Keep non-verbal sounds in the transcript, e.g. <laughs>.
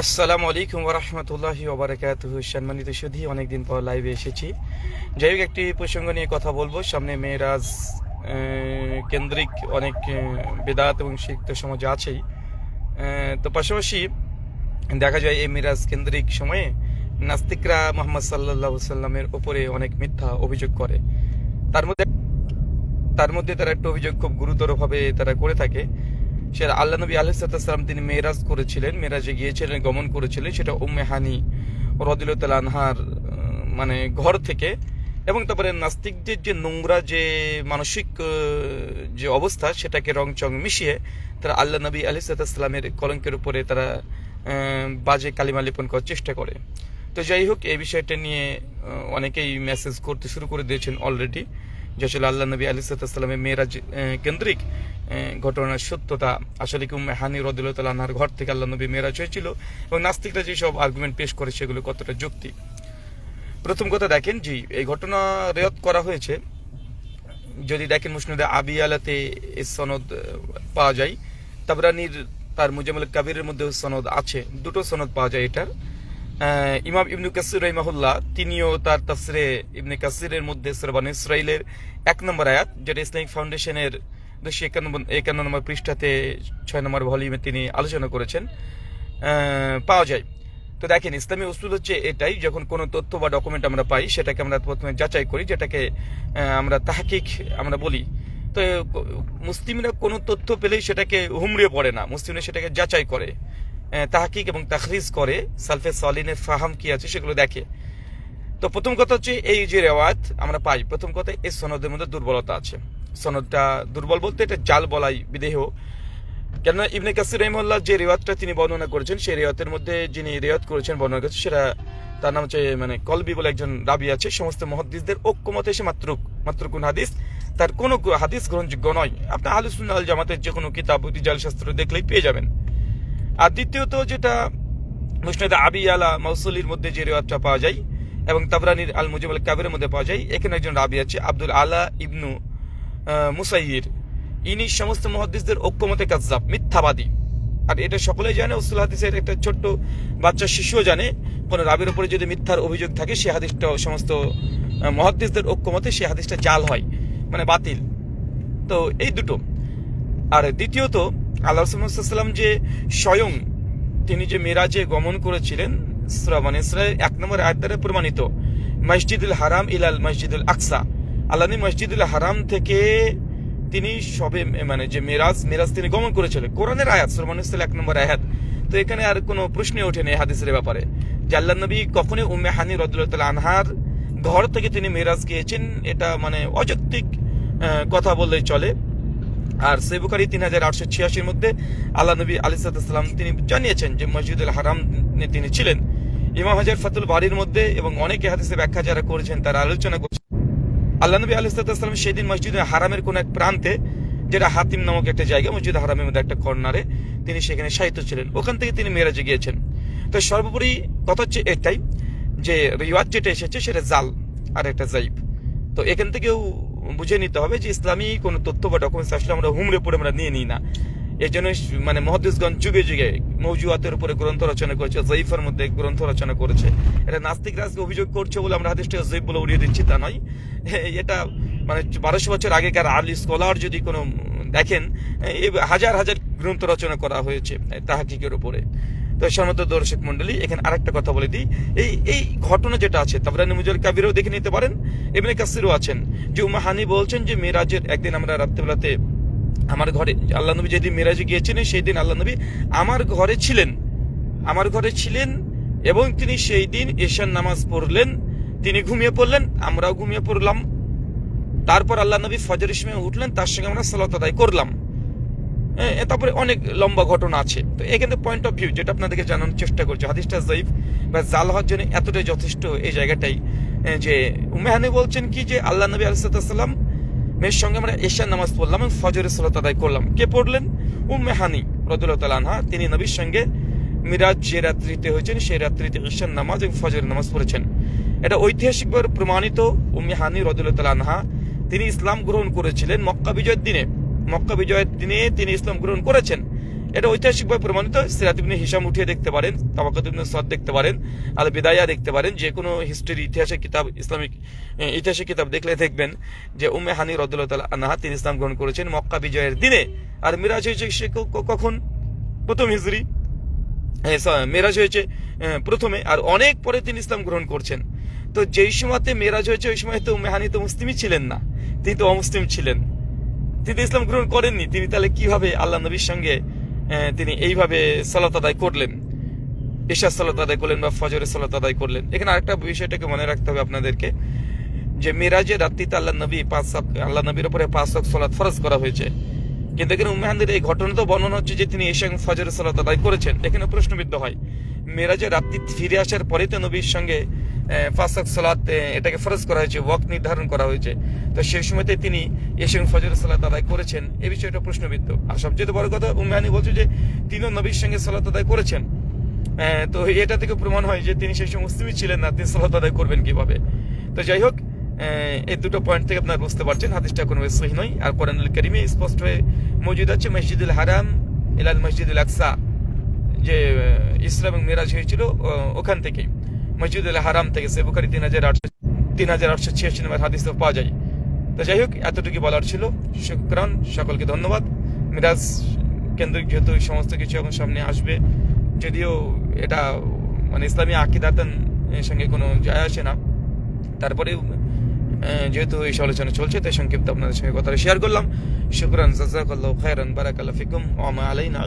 আসসালামু আলাইকুম রহমতুল্লাহি ওবরাকাত সম্মানিত সুধী, অনেকদিন পর লাইভে এসেছি। যাই হোক, একটি প্রসঙ্গ নিয়ে কথা বলব। সামনে মেয়েরাজ কেন্দ্রিক অনেক বেদাত এবং শিক্ত সমাজ আছেই। তো পাশাপাশি দেখা যায় এই মিরাজ কেন্দ্রিক সময়ে নাস্তিকরা মোহাম্মদ সাল্লাহ সাল্লামের ওপরে অনেক মিথ্যা অভিযোগ করে। তার মধ্যে তার মধ্যে তারা একটা অভিযোগ খুব গুরুতরভাবে তারা করে থাকে। সে আল্লাহ নবী আলহাম তিনি মেরাজ করেছিলেন মেরাজে গিয়েছিলেন, গমন করেছিলেন। সেটা উম্মে হানি রদিলতাল আনহার মানে ঘর থেকে। এবং তারপরে নাস্তিকদের যে নোংরা যে মানসিক যে অবস্থা, সেটাকে রং চং মিশিয়ে তারা আল্লাহ নবী আলিসাল্লামের কলঙ্কের উপরে তারা বাজে কালিমা লেপন করার চেষ্টা করে। তো যাই হোক, এই বিষয়টা নিয়ে অনেকেই মেসেজ করতে শুরু করে দিয়েছেন অলরেডি যে আসলে আল্লাহ নবী আলি সাল্লামের মেয়েরাজ কেন্দ্রিক ঘটনার সত্যতা। আসলে কি উম্মে হানি রদুল্লাহ ঘর থেকে আল্লাহ নবী মেয়েরাজ হয়েছিল এবং নাস্তিকরা যেসব আর্গুমেন্ট পেশ করে সেগুলো কতটা যুক্তি। প্রথম কথা দেখেন, জি, এই ঘটনা রেয়ত করা হয়েছে। যদি দেখেন মুসনুদে আবি আলাতে সনদ পাওয়া যায়। তাবরানির, তার মুজামুল কাবিরের মধ্যে সনদ আছে। দুটো সনদ পাওয়া যায় এটার। ইমাম ইবনু কাসির রহিমাহুল্লাহ, তিনিও তার তাফসিরে ইবনে কাসিরের মধ্যে সরবান ইসরাইলের এক নম্বর আয়াত, যেটা ইসলামিক ফাউন্ডেশনের দুশো একান্ন একান্ন নম্বর পৃষ্ঠাতে ছয় নম্বর ভলিউমে তিনি আলোচনা করেছেন। পাওয়া যায়। তো দেখেন, ইসলামী উসুল হচ্ছে এটাই, যখন কোনো তথ্য বা ডকুমেন্ট আমরা পাই, সেটাকে আমরা প্রথমে যাচাই করি, যেটাকে আমরা তাহাকিক আমরা বলি। তো, মুসলিমরা কোনো তথ্য পেলেই সেটাকে হুমড়িয়ে পড়ে না। মুসলিমরা সেটাকে যাচাই করে তাহাকিক এবং তাখরিজ করে। সালফে সলিনের ফাহাম কি আছে সেগুলো দেখে। তো প্রথম কথা হচ্ছে এই যে রেওয়াত আমরা পাই, প্রথম কথা এই সনদের মধ্যে দুর্বলতা আছে। সনদটা দুর্বল বলতে এটা জাল বলাই বিদেহ। কেননা ইবনে কাসির রহিমুল্লাহ যে রেওয়াতটা তিনি বর্ণনা করেছেন, সেই রেওয়াতের মধ্যে যিনি রেওয়াত করেছেন, বর্ণনা করেছেন, সেটা তার নাম হচ্ছে মানে কলবি বলে একজন রাবি আছে। সমস্ত মহাদিসদের ঐক্যমতে এসে মাত্র মাত্র কোন হাদিস। তার কোনো হাদিস গ্রহণযোগ্য নয়। আপনি আলুসুন আল জামাতের যে কোনো কিতাব জাল, শাস্ত্র দেখলেই পেয়ে যাবেন। আর দ্বিতীয়ত যেটা মুসনাদ আবি আলা মৌসুলির মধ্যে যে রেওয়াতটা পাওয়া যায় এবং তাবরানির আল মুজিবুল কাবিরের মধ্যে পাওয়া যায়। এখানে একজন রাবি আছে আব্দুল আলা ইবনু আহ, মুসাইয়ির। ইনি সমস্ত মহাদিসদের ঐক্যমতে কাজ্জাব মিথ্যাবাদী। আর এটা সকলেই জানে উসুল হাদিসের একটা ছোট্ট বাচ্চা শিশুও জানে কোনো রাবির উপরে যদি মিথ্যার অভিযোগ থাকে সে হাদিসটা সমস্ত আহ, মহাদ্দিসদের ঐক্যমতে সে হাদিসটা জাল হয় মানে বাতিল। তো এই দুটো। আর দ্বিতীয়ত আল্লাহ রসুল্লাম যে স্বয়ং তিনি যে মেরাজে গমন করেছিলেন সূরা বনী ইসরায়েল এক নম্বর আয়াত দ্বারা প্রমাণিত। মসজিদুল হারাম ইলাল মসজিদুল আকসা। আল্লাহ মসজিদুল হারাম থেকে তিনি সবে মানে যে মেরাজ মেরাজ তিনি গমন করেছিলেন। কোরআনের আয়াত সূরা বনী এক নম্বর আয়াত। তো এখানে আর কোনো প্রশ্নই ওঠেনি হাদিসের ব্যাপারে। যে আল্লাহ নবী কখনোই উম্মে হানি রদুল্লাহ আনহার ঘর থেকে তিনি মেরাজ গিয়েছেন, এটা মানে অযৌক্তিক কথা বললেই চলে। আর সেবুকারি তিন হাজার আটশো ছিয়াশির মধ্যে আল্লাহ নবী আলিসাল্লাম তিনি জানিয়েছেন যে মসজিদুল হারাম তিনি ছিলেন। ইমাম হাজার ফাতুল বাড়ির মধ্যে এবং অনেকে হাদিসে ব্যাখ্যা যারা করেছেন, তারা আলোচনা করছেন। আল্লাহ নবী আলিসাল্লাম সেদিন মসজিদুল হারামের কোন এক প্রান্তে, যেটা হাতিম নামক একটা জায়গা, মসজিদ হারামের মধ্যে একটা কর্নারে, তিনি সেখানে সাহিত্য ছিলেন। ওখান থেকে তিনি মেরাজে গিয়েছেন। তো সর্বোপরি কথা হচ্ছে এটাই যে, রিওয়াজ যেটা এসেছে সেটা জাল আর একটা জাইব তো এখান থেকেও বুঝে নিতে হবে যে, ইসলামী কোনো তথ্য বা ডকুমেন্টস আসলে আমরা হুমড়ে পড়ে আমরা নিয়ে নিই না। এই জন্য মানে মহাদিসগঞ্জ যুগে যুগে মৌজুয়াতের উপরে গ্রন্থ রচনা করেছে, জয়ীফের মধ্যে গ্রন্থ রচনা করেছে। এটা নাস্তিক রাজকে অভিযোগ করছে বলে আমরা হাদিসটা জয়ীফ বলে উড়িয়ে দিচ্ছি, তা নয়। <laughs> এটা মানে বারোশো বছর আগেকার আর্লি স্কলার যদি কোনো দেখেন হাজার হাজার গ্রন্থ রচনা করা হয়েছে তাহাকিকের উপরে। তো সনত দর্শক মন্ডলী এখানে আরেকটা কথা বলে দিই। এই এই ঘটনা যেটা আছে, তাবরানি মুজল কাবিরও দেখে নিতে পারেন এমনি কাসিরও আছেন। যে উমা হানি বলছেন যে মেরাজের একদিন আমরা রাত্রেবেলাতে আমার ঘরে, আল্লাহ নবী যেদিন মেরাজে গিয়েছিলেন সেই দিন আল্লাহ নবী আমার ঘরে ছিলেন। আমার ঘরে ছিলেন এবং তিনি সেই দিন ঈশান নামাজ পড়লেন। তিনি ঘুমিয়ে পড়লেন, আমরাও ঘুমিয়ে পড়লাম। তারপর আল্লাহ নবী ফজর সময় উঠলেন, তার সঙ্গে আমরা সালাত আদায় করলাম। তারপরে অনেক লম্বা ঘটনা আছে। তো এখানে পয়েন্ট অফ ভিউ যেটা আপনাদেরকে জানানোর চেষ্টা করছে, হাদিসটা জয়ীফ বা জাল হওয়ার জন্য এতটাই যথেষ্ট এই জায়গাটাই। যে উমেহানি বলছেন কি যে, আল্লাহ নবী আলিসাল্লাম মেয়ের সঙ্গে আমরা এশার নামাজ পড়লাম এবং ফজরের সালাত আদায় করলাম। কে পড়লেন? উম্মেহানি রদুল্লাহ আনহা। তিনি নবীর সঙ্গে মিরাজ যে রাত্রিতে হয়েছেন, সেই রাত্রিতে এশিয়ান নামাজ এবং ফজরের নামাজ পড়েছেন। এটা ঐতিহাসিকভাবে প্রমাণিত। উম্মে হানি রদুল্লাহ আনহা, তিনি ইসলাম গ্রহণ করেছিলেন মক্কা বিজয়ের দিনে। মক্কা বিজয়ের দিনে তিনি ইসলাম গ্রহণ করেছেন। এটা ঐতিহাসিকভাবে প্রমাণিত। সিরাত ইবনে হিসাম উঠিয়ে দেখতে পারেন তাবাকাত ইবনে সদ দেখতে পারেন, আল বিদায়া দেখতে পারেন, যে কোনো হিস্ট্রির ইতিহাসের কিতাব, ইসলামিক ইতিহাসের কিতাব দেখলে দেখবেন যে উমে হানি রদুল্লাহ তাআলা আনহা তিনি ইসলাম গ্রহণ করেছেন মক্কা বিজয়ের দিনে। আর মিরাজ হয়েছে সে কখন? প্রথম হিজরি। মেরাজ হয়েছে প্রথমে, আর অনেক পরে তিনি ইসলাম গ্রহণ করছেন। তো যেই সময়তে মেরাজ হয়েছে, ওই সময় তো উম্মে হানি তো মুসলিমই ছিলেন না। তিনি তো অমুসলিম ছিলেন। তিনি ইসলাম গ্রহণ করেননি। তিনি তাহলে কীভাবে আল্লাহ নবীর সঙ্গে তিনি এইভাবে সালাত আদায় করলেন। ঈশা সালাত আদায় করলেন বা ফজরের সালাত আদায় করলেন। এখানে আরেকটা বিষয়টাকে মনে রাখতে হবে আপনাদেরকে, যে মিরাজের রাত্রিতে আল্লাহ নবী পাঁচ আল্লাহ নবীর উপরে পাঁচ ওয়াক্ত সালাত ফরজ করা হয়েছে। কিন্তু এখানে উম্মেহানদের এই ঘটনা তো বর্ণনা হচ্ছে যে তিনি এসে ফজরের সালাত আদায় করেছেন। এখানে প্রশ্নবিদ্ধ হয় মেরাজের রাত্রি ফিরে আসার পরে তো নবীর সঙ্গে পাঁচ সালাত এটাকে ফরজ করা হয়েছে, ওয়াক্ত নির্ধারণ করা হয়েছে। তো সেই সময়তে তিনি এসে ফজরের সালাত আদায় করেছেন। এই বিষয়টা প্রশ্নবিদ্ধ। আর সবচেয়ে বড় কথা উম্মেহানি বলছে যে, তিনিও নবীর সঙ্গে সালাত আদায় করেছেন। তো এটা থেকে প্রমাণ হয় যে, তিনি সেই সময় মুসলিমই ছিলেন না, তিনি সালাত আদায় করবেন কীভাবে? তো যাই হোক এই দুটো পয়েন্ট থেকে আপনারা বুঝতে পারছেন, হাদিসটা কোনো সহি নয়। আর কোরআনুল করিমে স্পষ্ট হয়ে মজুদ আছে, মসজিদুল হারাম ইলাল মসজিদুল আকসা, যে ইসরা এবং মেরাজ হয়েছিল ওখান থেকে মসজিদুল হারাম থেকে সে বুখারি তিন হাজার আটশো তিন হাজার আটশো ছিয়াশি নম্বর হাদিস পাওয়া যায়। তো যাই হোক এতটুকু বলার ছিল। শুক্রান, সকলকে ধন্যবাদ। মিরাজ কেন্দ্রিক যেহেতু সমস্ত কিছু এখন সামনে আসবে, যদিও এটা মানে ইসলামী আকিদাতন সঙ্গে কোনো যায় আসে না। তারপরে যেহেতু এই আলোচনা চলছে, তাই সংক্ষিপ্ত আপনাদের সঙ্গে কথা শেয়ার করলাম। শুক্রান, জাজাকাল্লাহ খায়রান, বারাকাল্লাহ ফিকুম, ওয়া মা আলাইনা